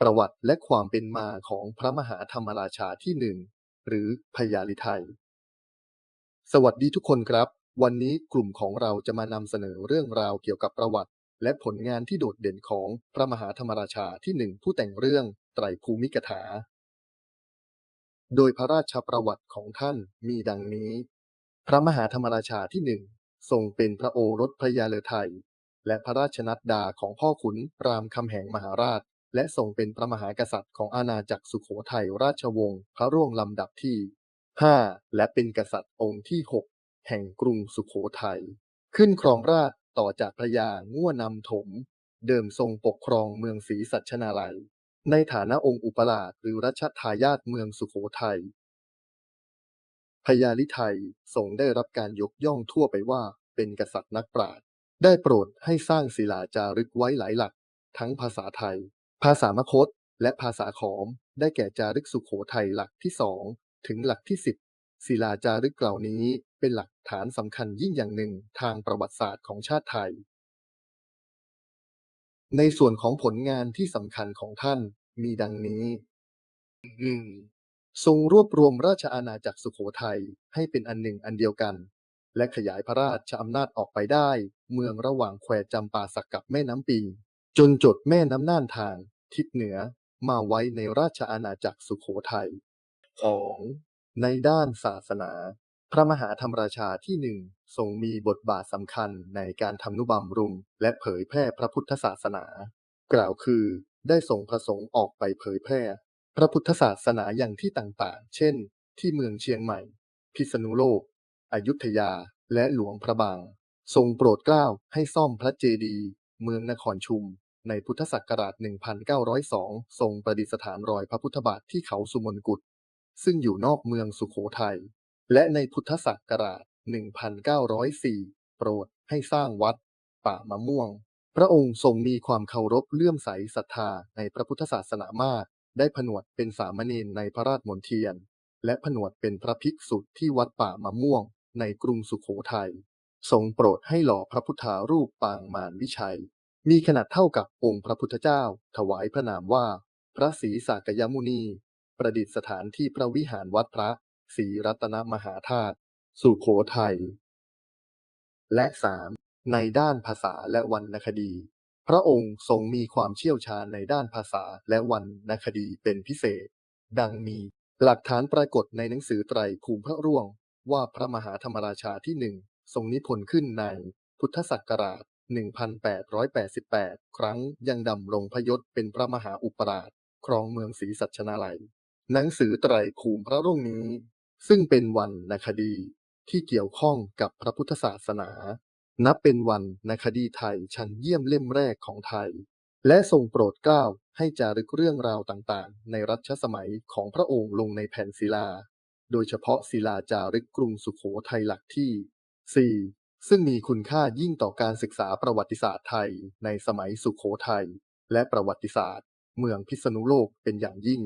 ประวัติและความเป็นมาของพระมหาธรรมราชาที่หนึ่งหรือพญาลิไทย สวัสดีทุกคนครับ วันนี้กลุ่มของเราจะมานำเสนอเรื่องราวเกี่ยวกับประวัติ และผลงานที่โดดเด่นของพระมหาธรรมราชาที่หนึ่งผู้แต่งเรื่องไตรภูมิกถา โดยพระราชประวัติของท่านมีดังนี้ พระมหาธรรมราชาที่หนึ่งทรงเป็นพระโอรสพระยาเลไทย และพระราชนัดดาของพ่อขุนรามคำแหงมหาราช และทรงเป็นพระมหากษัตริย์ของอาณาจักรสุโขทัยราชวงศ์พระร่วงลำดับที่ 5 และเป็นกษัตริย์องค์ที่ 6 แห่งกรุงสุโขทัย ขึ้นครองราชย์ต่อจากพระยาง่วนำถม เดิมทรงปกครองเมืองศรีสัชนาลัย ในฐานะองค์อุปราชหรือรัชทายาทเมืองสุโขทัยพญาลิไทยทรงได้รับการยกย่องทั่วไปว่าเป็นกษัตริย์นักปราชญ์ได้โปรดให้สร้างศิลาจารึกไว้หลายหลัก ทั้งภาษาไทย ภาษามคตและภาษาขอม ได้แก่จารึกสุโขทัยหลักที่สองถึงหลักที่สิบศิลาจารึกเหล่านี้เป็นหลักฐานสำคัญยิ่งอย่างหนึ่งทางประวัติศาสตร์ของชาติไทย ในส่วนของผลงานที่สำคัญของท่านมีดังนี้ทรงรวบรวมราชอาณาจักรสุโขทัยให้เป็นอันหนึ่งอันเดียวกัน และขยายพระราชอำนาจออกไปได้ เมืองระหว่างแควจำปาสักกับแม่น้ำปิง จนจดแม่น้ำน่านทางทิศเหนือมาไว้ในราชอาณาจักรสุโขทัย 2. ในด้านศาสนา พระมหาธรรมราชาที่หนึ่งทรงมีบทบาทสำคัญในการทำนุบำรุง และเผยแพร่พระพุทธศาสนา กล่าวคือได้ส่งพระสงฆ์ออกไปเผยแพร่ พระพุทธศาสนาอย่างที่ต่างๆ เช่น ที่เมืองเชียงใหม่ พิษณุโลก อยุธยา และหลวงพระบาง ทรงโปรดเกล้าให้ซ่อมพระเจดีย์เมืองนครชุม ในพุทธศักราช 1902 ทรงประดิษฐานรอยพระพุทธบาทที่เขาสุมนกุฎซึ่งอยู่นอกเมืองสุโขทัย และในพุทธศักราช 1904 โปรดให้สร้างวัด ป่ามะม่วง พระองค์ทรงมีความเคารพเลื่อมใสศรัทธาในพระพุทธศาสนามาก ได้ผนวดเป็นสามเณรในพระราชมณียน และผนวดเป็นพระภิกษุที่วัดป่ามะม่วง ในกรุงสุโขทัย ทรงโปรดให้หล่อพระพุทธารูปปางมารวิชัย มีขนาดเท่ากับองค์พระพุทธเจ้า ถวายพระนามว่า พระศรีสากยมุนี ประดิษฐานที่พระวิหารวัดพระศรีรัตนมหาธาตุสุโขทัย และ 3. ในด้านภาษาและวรรณคดี พระองค์ทรงมีความเชี่ยวชาญในด้านภาษาและวรรณคดีเป็นพิเศษ ดังมีหลักฐานปรากฏในหนังสือไตรภูมิพระร่วง ว่าพระมหาธรรมราชาที่หนึ่งทรงนิพนธ์ขึ้นในพุทธศักราช 1888 ครั้งยังดำรงพยศเป็นพระมหาอุปราช ครองเมืองศรีสัชนาลัย หนังสือไตรภูมพระรุ่งนี้ ซึ่งเป็นวรรณคดีที่เกี่ยวข้องกับพระพุทธศาสนา นับเป็นวรรณคดีไทยชั้นเยี่ยมเล่มแรกของไทย และทรงโปรดเกล้าให้จารึกเรื่องราวต่างๆ ในรัชสมัยของพระองค์ลงในแผ่นศิลา โดยเฉพาะศิลาจารึกกรุงสุโขทัยหลักที่ 4 ซึ่งมีคุณค่ายิ่งต่อการศึกษาประวัติศาสตร์ไทยในสมัยสุโขทัยและประวัติศาสตร์เมืองพิษณุโลกเป็นอย่างยิ่ง